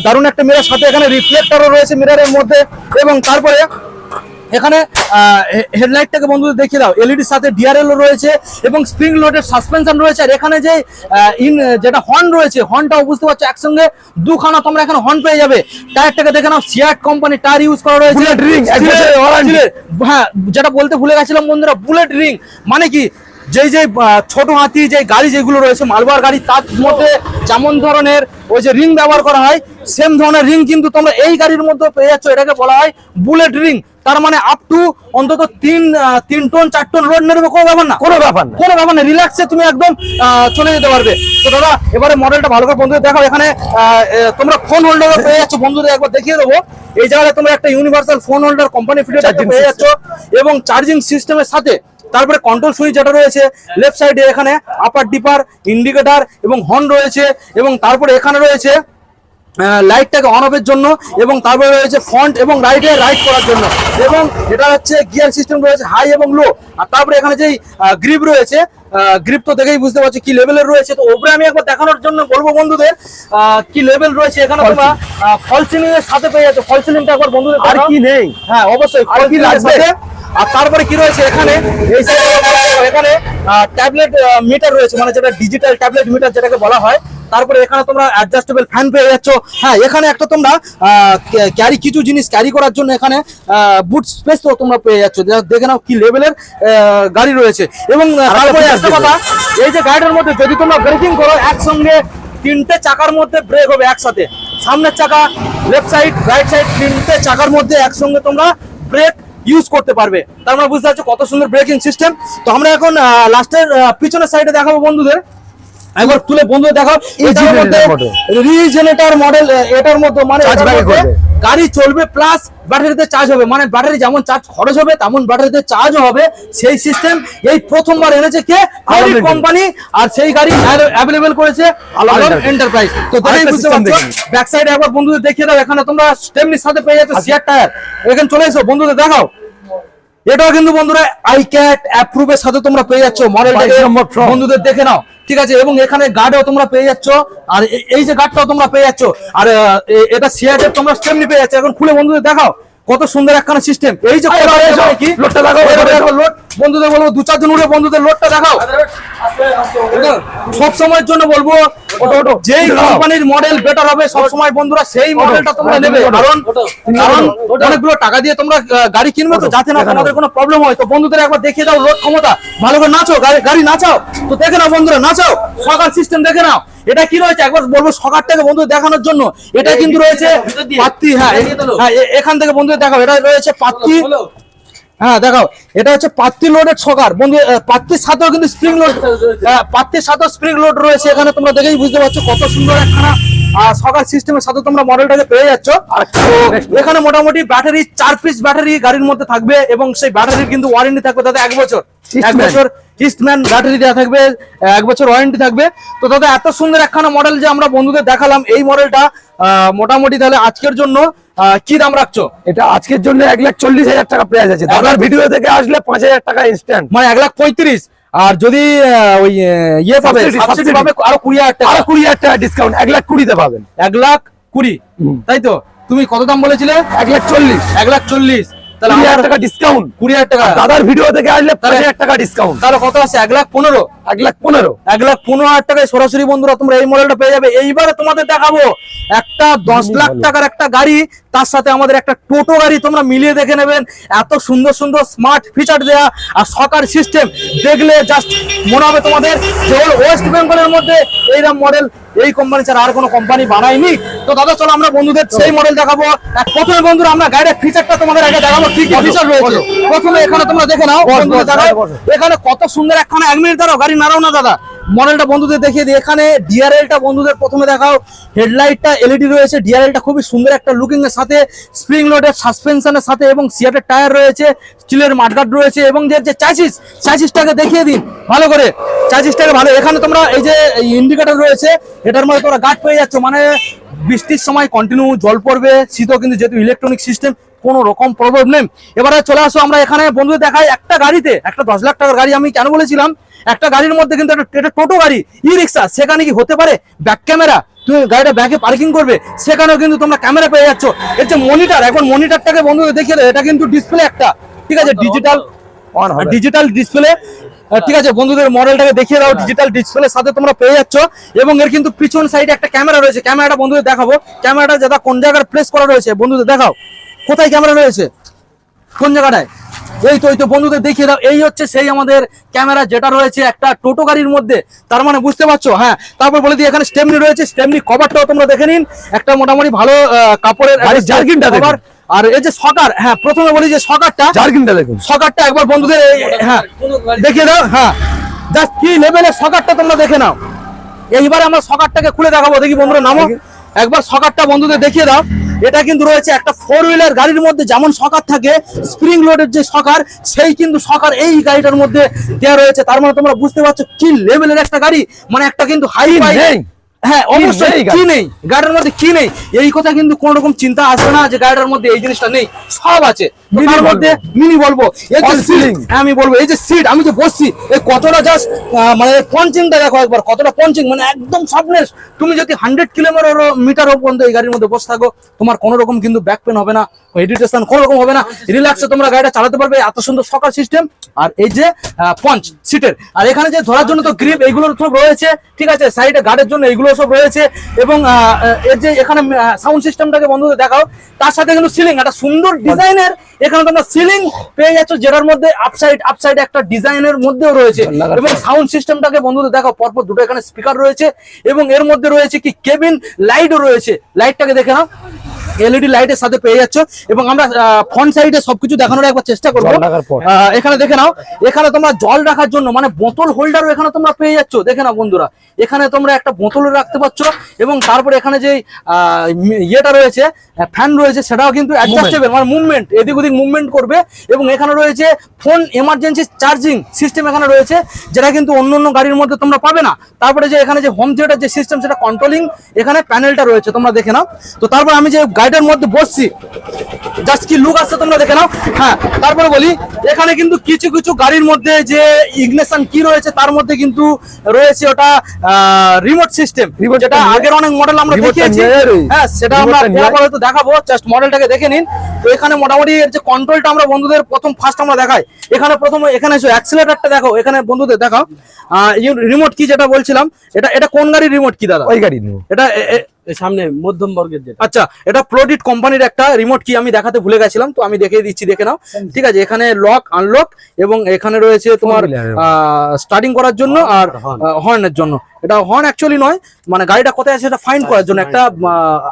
দারুণ একটা মিরার সাথে এখানে রিফ্লেক্টারও রয়েছে মিরারের মধ্যে। এবং তারপরে এখানে হেডলাইটটাকে বন্ধুদের দেখিয়ে দাও। এলইডির সাথে ডিআরএল রয়েছে এবং স্প্রিং লোডের সাসপেনশন রয়েছে। আর এখানে যে ইন যেটা হর্ন রয়েছে হর্নটাও বুঝতে পারছ একসঙ্গে। দুখানা তোমরা এখানে হর্ন পেয়ে যাবে। টায়ারটাকে দেখে নাও। সিয়াট কোম্পানি টায়ার ইউজ করা রয়েছে। হ্যাঁ যেটা বলতে ভুলে গেছিলাম বন্ধুরা বুলেট রিং মানে কি যেই যে ছোট হাতি যে গাড়ি যেগুলো রয়েছে মালবার গাড়ি তার মধ্যে যেমন ধরনের ওই যে রিং ব্যবহার করা হয় সেম ধরনের রিং কিন্তু তোমরা এই গাড়ির মধ্যে পেয়ে যাচ্ছ। এটাকে বলা হয় বুলেট রিং তার মানে আপ টু অন্তত তিন তিন টন চার টন লোড নেবে কোনো ব্যাপার না। কোনো ব্যাপার না। কোনো ব্যাপার না রিল্যাক্সে তুমি একদম চলে যেতে পারবে। তো দাদা এবারে মডেলটা ভালো করে বন্ধুদের দেখাও। এখানে তোমরা ফোন হোল্ডার পেয়ে যাচ্ছ। বন্ধুদের একবার দেখিয়ে দেবো। এই জায়গায় তোমরা একটা universal phone holder company Charging পেয়ে। যাচ্ছ এবং চার্জিং সিস্টেমের সাথে তারপরে কন্ট্রোল সুইচ যেটা রয়েছে লেফট সাইডে এখানে আপার ডিপার ইন্ডিকেটার এবং হর্ন রয়েছে এবং তারপরে এখানে রয়েছে লাইটটাকে অন অফের জন্য এবং তারপরে রয়েছে ফ্রন্ট এবং রাইটে রাইট করার জন্য। এবং এটা হচ্ছে গিয়ার সিস্টেম রয়েছে হাই এবং লো আর তারপরে এখানে যেই গ্রিপ রয়েছে গ্রিপ তো দেখেই বুঝতে পারছি কি লেভেলের রয়েছে। তো ওপরে আমি একবার দেখানোর জন্য বলব বন্ধুদের কি লেভেল রয়েছে এখানে তোমরা। ফল সিলিং এর সাথে পেয়ে যাচ্ছে। ফল সিলিংটা একবার বন্ধুদের আর কি নেই। হ্যাঁ অবশ্যই আর কি লাগবে? আর তারপরে কি রয়েছে এখানে? এই এ এখানে ট্যাবলেট মিটার রয়েছে। মানে যেটা ডিজিটাল ট্যাবলেট মিটার যেটাকে বলা হয়। তারপরে এখানে তোমরা অ্যাডজাস্টেবল ফ্যান পেয়ে যাচ্ছ। হ্যাঁ এখানে একটা তোমরা ক্যারি কিছু জিনিস ক্যারি করার জন্য এখানে বুট স্পেস তো তোমরা পেয়ে যাচ্ছ। দেখে নাও কি লেভেলের গাড়ি রয়েছে। এবং কথা এই যে গাড়িটার মধ্যে যদি তোমরা ব্রেকিং করো একসঙ্গে তিনটে চাকার মধ্যে ব্রেক হবে একসাথে। সামনের চাকা লেফট সাইড রাইট সাইড তিনটে চাকার মধ্যে একসঙ্গে তোমরা ব্রেক ইউজ করতে পারবে। তার মানে বুঝতে পারছ কত সুন্দর ব্রেকিং সিস্টেম তো আমরা এখন লাস্টের পিছনের সাইডে দেখাবো বন্ধুদের। একবার তুলে বন্ধু দেখাও এটার মধ্যে রিজেনেটর মডেল এটার মধ্যে মানে। গাড়ি চলবে প্লাস ব্যাটারিতে চার্জ হবে। মানে ব্যাটারি যেমন চার্জ খরচ হবে তেমন ব্যাটারিতে চার্জও হবে। সেই সিস্টেম এই প্রথমবার এনেছে কে? কোম্পানি আর সেই গাড়ি অ্যাভেলেবেল করেছে আলম এন্টারপ্রাইজ তো বুঝতে পারছ ব্যাক সাইডে একবার বন্ধুদের দেখিয়ে দাও এখানে তোমরা স্টেমনির সাথে পেয়ে যাচ্ছ আচ্ছা। সিয়ার টায়ার এখানে চলে এসো বন্ধুদের দেখাও। এটাও কিন্তু বন্ধুরা আই ক্যাট অ্যাপ্রুভের সাথে তোমরা পেয়ে যাচ্ছ front। বন্ধুদের দেখে নাও। ঠিক আছে? এবং এখানে গার্ডও তোমরা পেয়ে যাচ্ছ। আর এই যে গার্ডটাও তোমরা পেয়ে যাচ্ছ। আর এটা সিয়াটের তোমরা স্টেমনি পেয়ে যাচ্ছ। এখন খুলে বন্ধুদের দেখাও। কত সুন্দর একখানা সিস্টেম এই যে লোডটা দেখো লোড বন্ধুদের বলব দু চারজন উঠে বন্ধুদের লোডটা দেখাও। সব সময়ের জন্য বলব যেই কোম্পানির মডেল বেটার হবে সব সময় বন্ধুরা সেই মডেলটা তোমরা নেবে। কারণ কারণ অনেকগুলো টাকা দিয়ে তোমরা গাড়ি কিনবে তো যাতে না। তোমাদের কোনো প্রবলেম হয়। তো বন্ধুদের একবার দেখিয়ে দাও রোড ক্ষমতা। ভালো করে নাচো গাড়ি গাড়ি নাচাও। তো দেখে নাও বন্ধুরা নাচাও। সকাল সিস্টেম দেখে নাও। এটা কি রয়েছে? একবার বলব সকারটাকে বন্ধু দেখানোর জন্য। এটা কিন্তু রয়েছে পাত্তি হ্যাঁ হ্যাঁ এখান থেকে বন্ধু দেখাও। এটা রয়েছে পাত্তি। হ্যাঁ দেখো এটা হচ্ছে পাত্তি লোডের ছকার বন্ধু পাত্তির সাথেও কিন্তু স্প্রিং লোড পাত্তির সাথেও স্প্রিং লোড রয়েছে। এখানে তোমরা দেখেই বুঝতে পারছ কত সুন্দর একখানা সকার সিস্টেমের সাথে তোমরা মডেলটাকে পেয়ে যাচ্ছ। এখানে মোটামুটি ব্যাটারি চার পিস ব্যাটারি গাড়ির মধ্যে থাকবে এবং সেই ব্যাটারির কিন্তু ওয়ারেন্টি থাকবে তাতে এক বছর। এক বছর ইস্টম্যান ব্যাটারি দেওয়া থাকবে এক বছর ওয়ারেন্টি থাকবে। তো দাদা এত সুন্দর একখানা মডেল যে আমরা বন্ধুদের দেখালাম এই মডেলটা মোটামুটি তাহলে আজকের জন্য কি দাম রাখছো? এটা আজকের জন্য এক লাখ চল্লিশ হাজার টাকা প্রাইস আছে। দাদার ভিডিও থেকে আসলে পাঁচ হাজার টাকা ইনস্ট্যান্ট মানে এক লাখ পঁয়ত্রিশ। আর যদি ওই ইয়ে পাবে আরও কুড়ি হাজার টাকা। আরও কুড়ি হাজার টাকা ডিসকাউন্ট এক লাখ কুড়িতে পাবেন। এক লাখ কুড়ি। তাই তো? তুমি কত দাম বলেছিলে? এক লাখ চল্লিশ। এক লাখ চল্লিশ। তাহলে হাজার টাকা ডিসকাউন্ট কুড়ি হাজার টাকা। দাদার ভিডিও থেকে আসলে পাঁচ হাজার টাকা ডিসকাউন্ট তাহলে কত আছে? এক লাখ পনেরো? এক লাখ পনেরো। এক লাখ পনেরো হাজার টাকায় সরাসরি বন্ধুরা তোমরা এই মডেলটা পেয়ে যাবে। এইবারে তোমাদের দেখাবো একটা দশ লাখ টাকার একটা গাড়ি তার সাথে আমাদের একটা টোটো গাড়ি তোমরা মিলিয়ে দেখে নেবেন। এত সুন্দর সুন্দর স্মার্ট ফিচার দেয়া আর সকার সিস্টেম দেখলে জাস্ট মনে হবে তোমাদের যে ওয়েস্ট বেঙ্গলের মধ্যে এইরকম মডেল এই কোম্পানি ছাড়া আর কোনো কোম্পানি বানায়নি। তো দাদা চলো আমরা বন্ধুদের সেই মডেল দেখাবো। প্রথমে বন্ধুরা আমরা গাড়ির ফিচারটা তোমাদের আগে দেখাবো কি কি ফিচার রয়েছে। প্রথমে এখানে তোমরা দেখে নাও। এখানে কত সুন্দর একখানা এক মিনিট দাঁড়াও গাড়ি নাড়াও না, দাদা। মডেলটা বন্ধুদের দেখিয়ে দিই। এখানে ডিআরএলটা বন্ধুদের প্রথমে দেখাও। হেডলাইটটা এলইডি রয়েছে। ডিআরএলটা খুবই সুন্দর একটা লুকিং এর সাথে স্প্রিং লোডের সাসপেনশনের সাথে এবং সিয়াটের টায়ার রয়েছে স্টিলের মাঠগার্ড রয়েছে এবং যে যে চাইসিস চাইসিসটাকে দেখিয়ে দিন ভালো করে। চাইসিসটাকে ভালো। এখানে তোমরা এই যে ইন্ডিকেটর রয়েছে, এটার মধ্যে তোমরা গার্ড পেয়ে যাচ্ছ। মানে বৃষ্টির সময় কন্টিনিউ জল পড়বে, শীতও কিন্তু যেহেতু ইলেকট্রনিক সিস্টেম কোনো রকম প্রবলেম নেই। এবারে চলে আসো আমরা এখানে বন্ধুদের দেখাই একটা গাড়িতে একটা দশ লাখ টাকার গাড়ি আমি কেন বলেছিলাম? একটা গাড়ির মধ্যে কিন্তু একটা টোটো গাড়ি ই রিক্সা সেখানে কি হতে পারে? ব্যাক ক্যামেরা তুমি গাড়িটা ব্যাকে পার্কিং করবে সেখানেও কিন্তু তোমরা ক্যামেরা পেয়ে যাচ্ছ। এর যে মনিটর এখন মনিটরটাকে বন্ধুদের দেখিয়ে দেয়, এটা কিন্তু ডিসপ্লে একটা। ঠিক আছে ডিজিটাল। ডিজিটাল ডিসপ্লে ঠিক আছে বন্ধুদের মডেলটাকে দেখিয়ে দাও ডিজিটাল ডিসপ্লের সাথে তোমরা পেয়ে যাচ্ছ। এবং এর কিন্তু পিছন সাইডে একটা ক্যামেরা রয়েছে। ক্যামেরাটা বন্ধুদের দেখাবো। ক্যামেরাটা যেটা কোন জায়গায় প্লেস করা রয়েছে বন্ধুদের দেখাও। কোথায় ক্যামেরা রয়েছে? কোন জায়গাটায়? এই তো এই তো বন্ধুদের দেখিয়ে দাও। এই হচ্ছে সেই আমাদের ক্যামেরা যেটা রয়েছে একটা টোটো গাড়ির মধ্যে। তার মানে বুঝতে পারছ? হ্যাঁ তারপর বলে দিই এখানে স্টেমনি রয়েছে। স্টেমনি কভারটাও তোমরা দেখে নিন। একটা মোটামুটি ভালো কাপড়ের জার্কিনটা দেখুন। আর এই যে সকার হ্যাঁ প্রথমে বলি যে সকারটা জার্কিনটা দেখুন। সকারটা একবার বন্ধুদের হ্যাঁ দেখিয়ে দাও হ্যাঁ। জাস্ট কি লেভেলের সকারটা তোমরা দেখে নাও। এইবারে আমরা সকারটাকে খুলে দেখাবো। দেখি বন্ধুরা নামো। একবার সকারটা বন্ধুদের দেখিয়ে দাও। এটা কিন্তু রয়েছে একটা ফোর হুইলার গাড়ির মধ্যে যেমন সকার থাকে স্প্রিং লোডের যে সকার সেই কিন্তু সকার এই গাড়িটার মধ্যে দেওয়া রয়েছে। তার মানে তোমরা বুঝতে পারছ কি লেভেলের একটা গাড়ি? মানে একটা কিন্তু হাই বাইক নেই? হ্যাঁ অবশ্যই কি নেই? গাড়ির মধ্যে কি নেই? এই কথা কিন্তু কোন রকম চিন্তা আসবে না যে গাড়িটার মধ্যে এই জিনিসটা নেই। সব আছে। তার মধ্যে মিনি বলব এই যে All সিট হ্যাঁ, আমি বলব এই যে সিট আমি যে বসছি এই কতটা জাস্ট মানে পঞ্চিংটা দেখো একবার কতটা পঞ্চিং মানে একদম সফটনেস তুমি যদি হান্ড্রেড কিলোমিটার মিটার পর্যন্ত এই গাড়ির মধ্যে বসে থাকো তোমার কোনো রকম কিন্তু ব্যাক পেন হবে না। এডিটেশন কোনো রকম হবে না। রিল্যাক্সে তোমরা গাড়িটা চালাতে পারবে এত সুন্দর সকার সিস্টেম আর এই যে পঞ্চ সিটের আর এখানে যে ধরার জন্য তো গ্রিপ এইগুলো সব রয়েছে ঠিক আছে? সাইডে গার্ডের জন্য এইগুলো সব রয়েছে। এবং এর যে এখানে সাউন্ড সিস্টেমটাকে বন্ধুদের দেখাও তার সাথে কিন্তু সিলিং একটা সুন্দর ডিজাইনের এখানে তোমরা সিলিং পেয়ে যাচ্ছ যেটার মধ্যে আপসাইড আপসাইড একটা ডিজাইনের মধ্যেও রয়েছে। এবং সাউন্ড সিস্টেমটাকে বন্ধুদের দেখাও পরপর দুটো এখানে স্পিকার রয়েছে। এবং এর মধ্যে রয়েছে কি কেবিন লাইটও রয়েছে। লাইটটাকে দেখে নাও। এলইডি লাইটের সাথে পেয়ে যাচ্ছ এবং আমরা ফ্রন্ট সাইডে সবকিছু দেখানোর একবার চেষ্টা করব। এখানে দেখে নাও এখানে তোমরা জল রাখার জন্য মানে বোতল হোল্ডারও এখানে তোমরা পেয়ে যাচ্ছ। দেখে নাও বন্ধুরা এখানে তোমরা একটা বোতলও রাখতে পারছ এবং তারপরে এখানে যে ইয়েটা রয়েছে ফ্যান রয়েছে সেটাও কিন্তু অ্যাডজাস্টেবল মানে মুভমেন্ট এদিক ওদিক মুভমেন্ট করবে এবং এখানে রয়েছে ফোন এমার্জেন্সি চার্জিং সিস্টেম এখানে রয়েছে যেটা কিন্তু অন্য অন্য গাড়ির মধ্যে তোমরা পাবে না। তারপরে যে এখানে যে হোম থিয়েটার যে সিস্টেম সেটা কন্ট্রোলিং এখানে প্যানেলটা রয়েছে তোমরা দেখে নাও। তো তারপর আমি যে গাড়িটার মধ্যে বসছি। জাস্ট কি লুক আসছে তোমরা দেখে নাও। হ্যাঁ তারপরে বলি এখানে কিন্তু কিছু কিছু গাড়ির মধ্যে যে ইগনেশন কি রয়েছে তার মধ্যে কিন্তু রয়েছে ওটা রিমোট সিস্টেম যেটা আগের অনেক মডেল আমরা দেখিয়েছি। হ্যাঁ সেটা আমরা টা দেখাবো। জাস্ট মডেলটাকে দেখে নিন। তো এখানে মোটামুটি এর যে কন্ট্রোলটা আমরা বন্ধুদের প্রথম ফার্স্ট আমরা দেখাই। এখানে প্রথম এখানে এসে অ্যাক্সিলেটারটা দেখো এখানে বন্ধুদের দেখাও। রিমোট কি যেটা বলছিলাম এটা এটা কোন গাড়ির রিমোট কি দাদা? ওই গাড়ি এটা সামনে মধ্যম বর্গের যেটা। আচ্ছা এটা প্রোডিট কোম্পানির একটা রিমোট কি আমি দেখাতে ভুলে গেছিলাম তো আমি দেখিয়ে দিচ্ছি দেখে নাও। ঠিক আছে এখানে লক আনলক এবং এখানে রয়েছে তোমার। স্টার্টিং করার জন্য আর হর্নের জন্য। এটা হর্ন অ্যাকচুয়ালি নয় মানে গাড়িটা কোথায় আছে সেটা ফাইন্ড করার জন্য একটা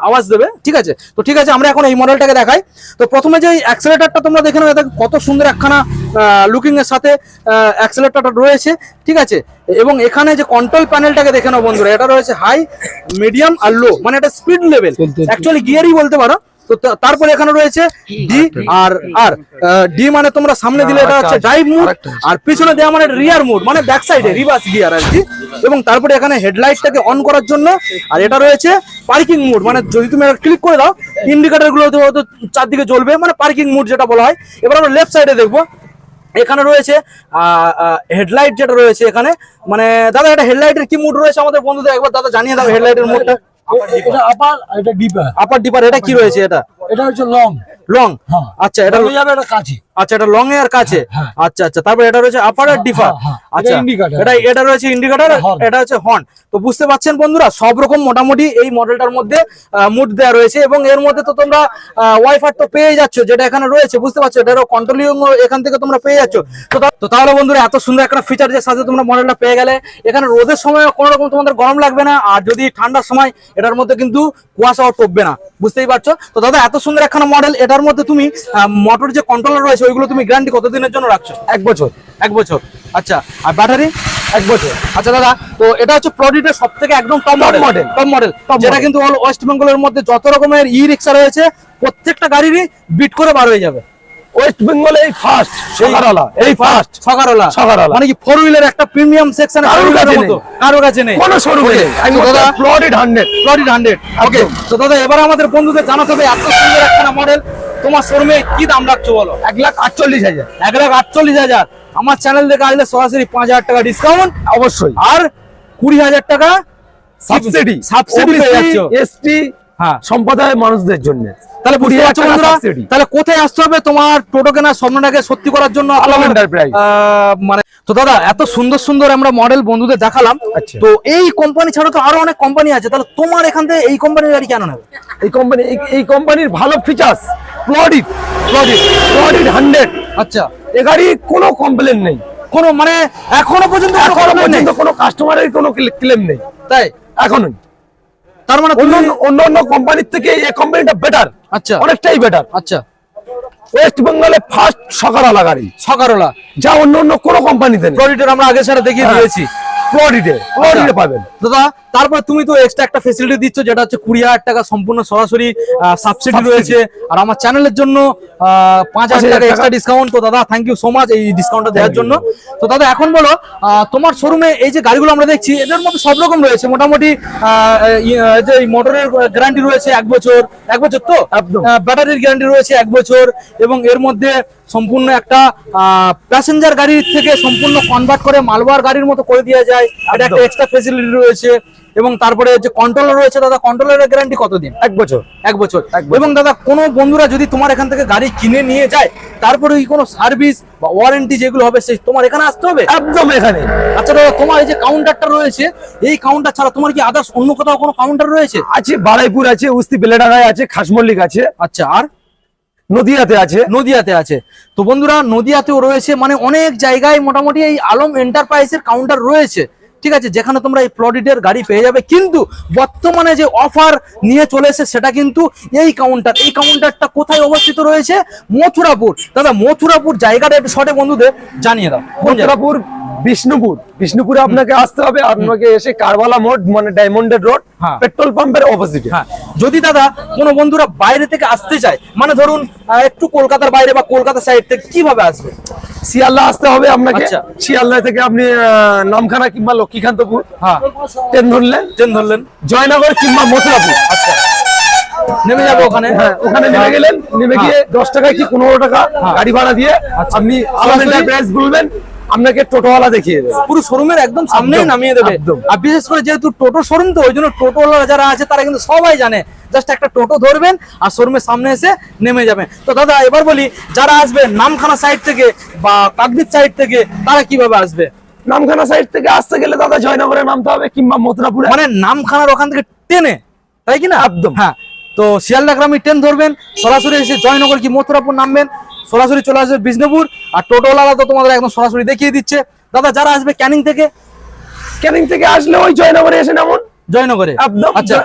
আওয়াজ দেবে ঠিক আছে? তো ঠিক আছে আমরা এখন এই মডেলটাকে দেখাই। তো প্রথমে যে অ্যাক্সেলেটারটা তোমরা দেখে এটা কত সুন্দর একখানা লুকিং এর সাথে অ্যাক্সেলেটারটা রয়েছে ঠিক আছে? এবং এখানে যে কন্ট্রোল প্যানেলটাকে দেখে নাও বন্ধুরা এটা রয়েছে হাই মিডিয়াম আর লো মানে এটা স্পিড লেভেল অ্যাকচুয়ালি গিয়ারই বলতে পারো তো তারপরে এখানে রয়েছে ডি আর আর ডি মানে তোমরা সামনে দিলে এটা হচ্ছে ড্রাইভ মুড আর পিছনে দেওয়া মানে রিয়ার মুড মানে ব্যাক সাইডে রিভার্স গিয়ার আর কি। এবং তারপরে এখানে হেডলাইটটাকে অন করার জন্য আর এটা রয়েছে পার্কিং মুড মানে যদি তুমি ক্লিক করে দাও ইন্ডিকেটরগুলো হয়তো চারদিকে জ্বলবে মানে পার্কিং মুড যেটা বলা হয়। এবার আমরা লেফট সাইডে দেখব। এখানে রয়েছে হেডলাইট যেটা রয়েছে এখানে। মানে দাদা এটা হেডলাইটের কি মুড রয়েছে আমাদের বন্ধুদের? একবার দাদা জানিয়ে দাও হেডলাইটের মুডটা এটা আপার এটা ডিপার আপার ডিপার এটা কি রয়েছে এটা? এটা হচ্ছে লং লং হ্যাঁ। আচ্ছা এটা হয়ে যাবে এটা কাছে আচ্ছা এটা লং এর কাছে হ্যাঁ। আচ্ছা আচ্ছা তারপরে এটা রয়েছে আপার আর ডিফার হ্যাঁ, হ্যাঁ। আচ্ছা। এটা এটা রয়েছে ইন্ডিকেটর এটা হচ্ছে হর্ন তো বুঝতে পারছেন বন্ধুরা সব রকম মোটামুটি এই মডেলটার মধ্যে মুড দেওয়া রয়েছে এবং এর মধ্যে তো তোমরা ওয়াইফাই তো পেয়ে যাচ্ছ যেটা এখানে রয়েছে বুঝতে পারছ এটারও কন্ট্রোলিং এখান থেকে তোমরা পেয়ে যাচ্ছ তো তাহলে বন্ধুরা এত সুন্দর একটা ফিচার ফিচারের সাথে তোমরা মডেলটা পেয়ে গেলে এখানে রোদের সময় কোনো রকম তোমাদের গরম লাগবে না আর যদি ঠান্ডার সময় এটার মধ্যে কিন্তু কুয়াশাও টপবে না বুঝতেই পারছ তো দাদা এত সুন্দর একখানা মডেল এটার মধ্যে তুমি মোটর যে কন্ট্রোলার রয়েছে ওইগুলো তুমি গ্যারান্টি কতদিনের জন্য রাখছো? এক বছর এক বছর। আচ্ছা আর ব্যাটারি এক বছর। আচ্ছা দাদা তো এটা হচ্ছে প্রডিটের সব থেকে একদম টপ মডেল টপ মডেল যেটা কিন্তু ওয়েস্ট বেঙ্গলের মধ্যে যত রকমের ই রিক্সা রয়েছে প্রত্যেকটা গাড়িরই বিট করে বার হয়ে যাবে। ওয়েস্ট বেঙ্গলে এই ফার্স্ট সকারওয়ালা এই ফার্স্ট সকারওয়ালা সকারওয়ালা। মানে কি ফোর হুইলের একটা প্রিমিয়াম সেকশন কারোর কাছে নেই। কারও কাছে নেই। কোনো শোরুম নেই। দাদা ফ্লোরিড হান্ড্রেড প্লটিড হান্ড্রেড ওকে তো দাদা এবার আমাদের বন্ধুদের জানাতে হবে এত সুন্দর একটা মডেল তোমার শোরুমে কি দাম রাখছো বলো? এক লাখ আটচল্লিশ হাজার। এক লাখ আটচল্লিশ হাজার। আমার চ্যানেল থেকে আসলে সরাসরি পাঁচ হাজার টাকা ডিসকাউন্ট অবশ্যই। আর কুড়ি হাজার টাকা সাবসিডি সাবসিডি পেয়ে যাচ্ছ। এসটি সম্প্রদায়ের মানুষদের জন্য। তাহলে বুঝতে পারছ বন্ধুরা? তাহলে কোথায় আসতে হবে? তোমার টোটো কেনার স্বপ্নটাকে সত্যি করার জন্য মানে তো দাদা এত সুন্দর সুন্দর আমরা মডেল বন্ধুদের দেখালাম। আচ্ছা। তো এই কোম্পানি ছাড়া তো আরও অনেক কোম্পানি আছে। তাহলে তোমার এখান থেকে এই কোম্পানির গাড়ি কেন নেবে? এই কোম্পানি এই কোম্পানির ভালো ফিচার্স হান্ড্রেড আচ্ছা। এ গাড়ি কোনো কমপ্লেন নেই। কোনো মানে এখনও পর্যন্ত এখনও। পর্যন্ত কোনো কাস্টমারের কোনো ক্লেম নেই। তাই? এখনোই। তার মানে অন্য অন্য কোম্পানির থেকে এই কোম্পানিটা বেটার আচ্ছা। অনেকটাই বেটার আচ্ছা। ওয়েস্ট বেঙ্গলে ফার্স্ট সকারওয়ালা গাড়ি সকারওয়ালা যা অন্য অন্য কোনো কোম্পানিতে নেই। আমরা আগে সেটা দেখিয়ে হ্যাঁ। দিয়েছি। ক্লোরিডে ক্লোরিডে পাবেন। দাদা তারপর তুমি তো এক্সট্রা একটা ফেসিলিটি দিচ্ছ যেটা হচ্ছে কুড়ি হাজার টাকা সম্পূর্ণ সরাসরি সাবসিডি রয়েছে। আর আমার চ্যানেলের জন্য পাঁচ হাজার টাকা। এক্সট্রা ডিসকাউন্ট তো দাদা থ্যাংক ইউ সো মাচ এই ডিসকাউন্টটা দেওয়ার জন্য। তো দাদা এখন বলো তোমার শোরুমে এই যে গাড়িগুলো আমরা দেখছি এদের মধ্যে সব রকম রয়েছে। মোটামুটি যে মোটরের গ্যারান্টি রয়েছে এক বছর। এক বছর তো? ব্যাটারির গ্যারান্টি রয়েছে এক বছর। এবং এর মধ্যে সম্পূর্ণ একটা প্যাসেঞ্জার গাড়ির থেকে সম্পূর্ণ কনভার্ট করে মালবার গাড়ির মতো করে দেওয়া যায়। এটা একটা এক্সট্রা ফেসিলিটি রয়েছে। এবং তারপরে যে কন্ট্রোলার রয়েছে দাদা কন্ট্রোলারের গ্যারান্টি কতদিন? এক বছর। এক বছর। এক বছর। এবং দাদা কোনো বন্ধুরা যদি তোমার এখান থেকে গাড়ি কিনে নিয়ে যায় তারপরে কি কোনো সার্ভিস বা ওয়ারেন্টি যেগুলো হবে সেই তোমার এখানে আসতে হবে? একদম এখানে। আচ্ছা দাদা তোমার এই যে কাউন্টারটা রয়েছে এই কাউন্টার ছাড়া তোমার কি আদার্স অন্য কোথাও কোনো কাউন্টার রয়েছে? আছে বারাইপুর আছে উস্তি বেলেডাঙ্গায় আছে খাসমল্লিক আছে। আচ্ছা আর? নদিয়াতে আছে। নদিয়াতে আছে। তো বন্ধুরা নদিয়াতেও রয়েছে মানে অনেক জায়গায় মোটামুটি এই আলম এন্টারপ্রাইজের কাউন্টার রয়েছে। ঠিক আছে, যেখানে তোমরা এই প্লডিটের গাড়ি পেয়ে যাবে। কিন্তু বর্তমানে যে অফার নিয়ে চলে এসে সেটা কিন্তু এই কাউন্টার এই কাউন্টারটা কোথায় অবস্থিত রয়েছে? মথুরাপুর। দাদা, মথুরাপুর জায়গাটা শর্টে বন্ধুদের জানিয়ে দাও? মথুরাপুর বিষ্ণুপুর। বিষ্ণুপুরে আপনাকে আসতে হবে আপনাকে এসে কারবালা মোড় মানে ডায়মন্ডেড রোড হ্যাঁ। পেট্রোল পাম্পের অপোজিটে হ্যাঁ। যদি দাদা কোনো বন্ধুরা বাইরে থেকে আসতে চায় মানে ধরুন একটু কলকাতার বাইরে বা কলকাতা সাইড থেকে কীভাবে আসবে? শিয়ালদা আসতে হবে আপনাকে। আচ্ছা। শিয়ালদা থেকে আপনি নামখানা কিংবা লক্ষ্মীকান্তপুর। হ্যাঁ। ট্রেন ধরলেন। ট্রেন ধরলেন। জয়নগর কিংবা মথুরাপুর। আচ্ছা। নেমে যাব ওখানে? হ্যাঁ ওখানে নেমে গেলেন নেমে গিয়ে দশ টাকা কি পনেরো টাকা গাড়ি ভাড়া দিয়ে আপনি আলাদা এন্টারপ্রাইজ বলবেন আপনাকে টোটোওয়ালা দেখিয়ে দেবে। পুরো শোরুমের একদম সামনেই নামিয়ে দেবে। আর বিশেষ করে যেহেতু টোটো শোরুম তো ওই জন্য টোটোওয়ালা যারা আছে তারা কিন্তু সবাই জানে জাস্ট একটা টোটো ধরবেন আর শোরুমের সামনে এসে নেমে যাবেন। তো দাদা এবার বলি যারা আসবে নামখানা সাইড থেকে বা কাকদ্বীপ সাইড থেকে তারা কীভাবে আসবে? নামখানা সাইড থেকে আসতে গেলে দাদা জয়নগরে নামতে হবে কিংবা মথুরাপুরে। মানে নামখানার ওখান থেকে টেনে তাই কি না? একদম। হ্যাঁ তো শিয়ালদা গ্রামে ট্রেন ধরবেন সরাসরি এসে জয়নগর কি মথুরাপুর নামবেন সরাসরি চলে আসবে বিষ্ণুপুর। আর টোটোওয়ালা তো তোমাদের একদম সরাসরি দেখিয়ে দিচ্ছে। দাদা যারা আসবে ক্যানিং থেকে? ক্যানিং থেকে আসলে ওই জয়নগরে এসে নামুন। জয়নগরে। আচ্ছা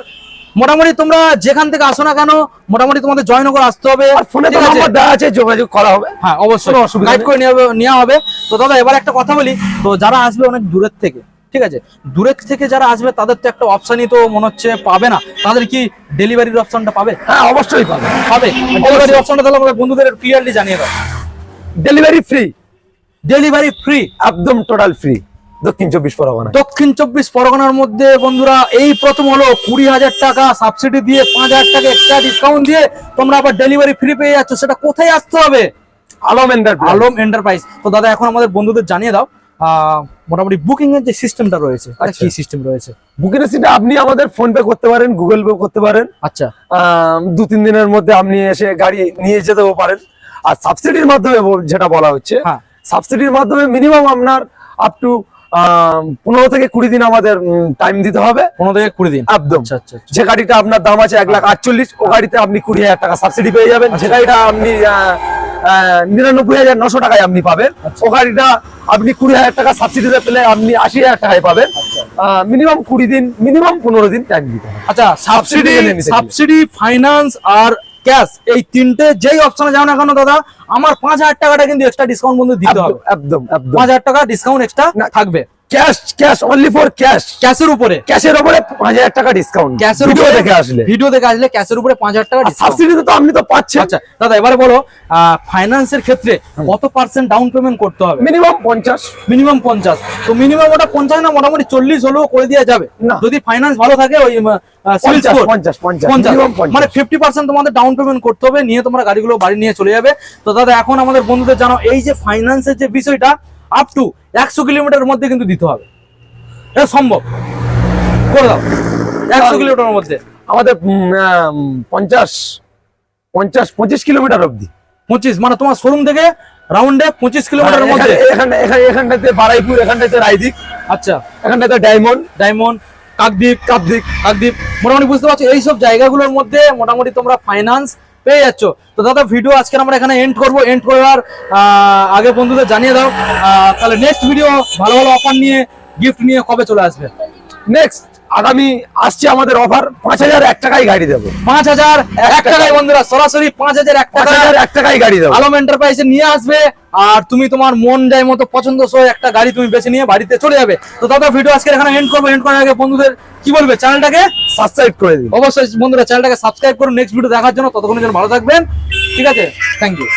মোটামুটি তোমরা যেখান থেকে আসো না কেন মোটামুটি তোমাদের জয়নগর আসতে হবে। আর ফোনে তো নাম্বার দেওয়া আছে যোগাযোগ করা হবে। হ্যাঁ অবশ্যই। অসুবিধা গাইড করে নেওয়া হবে- নেওয়া হবে। তো দাদা এবার একটা কথা বলি। তো যারা আসবে অনেক দূরের থেকে ঠিক আছে? দূরের থেকে যারা আসবে তাদের তো একটা অপশানই তো মনে হচ্ছে পাবে না। তাদের কি ডেলিভারির অপশনটা পাবে? হ্যাঁ অবশ্যই পাবে। পাবে? ডেলিভারি অপশনটা তাহলে আমাদের বন্ধুদের ক্লিয়ারলি জানিয়ে দাও। ডেলিভারি ফ্রি ডেলিভারি ফ্রি একদম টোটাল ফ্রি দক্ষিণ চব্বিশ পরগনা। দক্ষিণ চব্বিশ পরগনার মধ্যে বন্ধুরা এই প্রথম হলো কুড়ি হাজার টাকা সাবসিডি দিয়ে পাঁচ হাজার টাকা এক্সট্রা ডিসকাউন্ট দিয়ে তোমরা আবার ডেলিভারি ফ্রি পেয়ে যাচ্ছ। সেটা কোথায় আসতে হবে? আলম এন্টারপ্রাইজ আলম এন্টারপ্রাইজ তো দাদা এখন আমাদের বন্ধুদের জানিয়ে দাও। মোটামুটি বুকিং এর যে সিস্টেমটা রয়েছে এটা আচ্ছা। কি সিস্টেম রয়েছে? বুকিং সিটে আপনি আমাদের ফোন পে করতে পারেন গুগল পে করতে পারেন। আচ্ছা। দু তিন দিনের মধ্যে আপনি এসে গাড়ি নিয়ে যেতেও পারেন। আর সাবসিডির মাধ্যমে যেটা বলা হচ্ছে হ্যাঁ। সাবসিডির মাধ্যমে মিনিমাম আপনার আপ টু পনেরো থেকে কুড়ি দিন আমাদের টাইম দিতে হবে। পনেরো থেকে কুড়ি দিন। একদম। আচ্ছা আচ্ছা। যে গাড়িটা আপনার দাম আছে এক লাখ আটচল্লিশ ও গাড়িতে আপনি কুড়ি হাজার টাকা সাবসিডি পেয়ে যাবেন। যে গাড়িটা আপনি নিরানব্বই হাজার নশো টাকায় আপনি পাবেন। আচ্ছা। ও গাড়িটা আপনি কুড়ি হাজার টাকা সাবসিডিতে পেলে আপনি আশি হাজার টাকায় পাবেন। মিনিমাম কুড়ি দিন মিনিমাম পনেরো দিন টাইম দিতে আচ্ছা সাবসিডি। সাবসিডি ফাইন্যান্স আর ক্যাশ এই তিনটে যেই অপশনে যাও না কেন দাদা আমার পাঁচ হাজার টাকাটা কিন্তু এক্সট্রা ডিসকাউন্ট বন্ধু দিতে হবে। একদম পাঁচ হাজার টাকা ডিসকাউন্ট এক্সট্রা থাকবে। Cash cash only for cash ক্যাশের উপরে। ক্যাশের উপরে পাঁচ হাজার টাকা ডিসকাউন্ট ক্যাশের ভিডিও দেখে আসলে। ভিডিও দেখে আসলে ক্যাশের উপরে পাঁচ হাজার টাকা ডিসকাউন্ট সাবসিডিতে তো আপনি তো পাচ্ছেন। আচ্ছা দাদা এবারে বলো ফাইন্যান্সের ক্ষেত্রে কত পার্সেন্ট ডাউন পেমেন্ট করতে হবে? মিনিমাম পঞ্চাশ। মিনিমাম পঞ্চাশ। তো মিনিমাম ওটা পঞ্চাশ না মোটামুটি চল্লিশ হলেও করে দেওয়া যাবে। যদি ফাইন্যান্স ভালো থাকে ওই সিভিল স্কোর পঞ্চাশ, পঞ্চাশ, পঞ্চাশ minimum পঞ্চাশ। মানে ফিফটি পার্সেন্ট তোমাদের ডাউন পেমেন্ট করতে হবে নিয়ে তোমরা গাড়িগুলো বাড়ি নিয়ে চলে যাবে। তো দাদা এখন আমাদের বন্ধুদের জানো এই যে ফাইন্যান্সের যে বিষয়টা আপ টু একশো কিলোমিটার মধ্যে কিন্তু দিতে হবে। এটা সম্ভব। করে দাও। একশো কিলোমিটার মধ্যে। আমাদের পঞ্চাশ পঞ্চাশ পঁচিশ কিলোমিটার অবধি। পঁচিশ মানে তোমার শোরুম থেকে রাউন্ডে পঁচিশ কিলোমিটার মধ্যে। এখানে এখানে এখানটাতে বারাইপুর এখানটাতে রায়দিক আচ্ছা। এখানটাতে ডায়মন্ড। ডায়মন্ড কাকদ্বীপ। কাকদ্বীপ। কাকদ্বীপ। মোটামুটি বুঝতে পারছ এইসব জায়গাগুলোর মধ্যে মোটামুটি তোমরা ফাইন্যান্স পেয়ে যাচ্ছ। তো দাদা ভিডিও আজকে আমরা এখানে এন্ড করব। এন্ড করার আগে বন্ধুদের জানিয়ে দাও। তাহলে নেক্সট ভিডিও ভালো ভালো অফার নিয়ে গিফট নিয়ে কবে চলে আসবে? নেক্সট আগামী আসছে আমাদের অফার পাঁচ হাজার এক টাকায় গাড়ি দেবো। পাঁচ হাজার এক টাকায় বন্ধুরা সরাসরি পাঁচ হাজার এক টাকা এক টাকায় গাড়ি দেবো। আলম এন্টারপ্রাইজে নিয়ে আসবে আর তুমি তোমার মন যায় মতো পছন্দ সহ একটা গাড়ি তুমি বেছে নিয়ে বাড়িতে চলে যাবে। তো দাদা ভিডিও আজকে এখানে এন্ড করব এন্ড করার আগে বন্ধুদের কি বলবে? চ্যানেলটাকে সাবস্ক্রাইব করে দিন। অবশ্যই বন্ধুরা চ্যানেলটাকে সাবস্ক্রাইব করুন। নেক্সট ভিডিও দেখার জন্য ততক্ষণের জন্য ভালো থাকবেন। ঠিক আছে? Thank you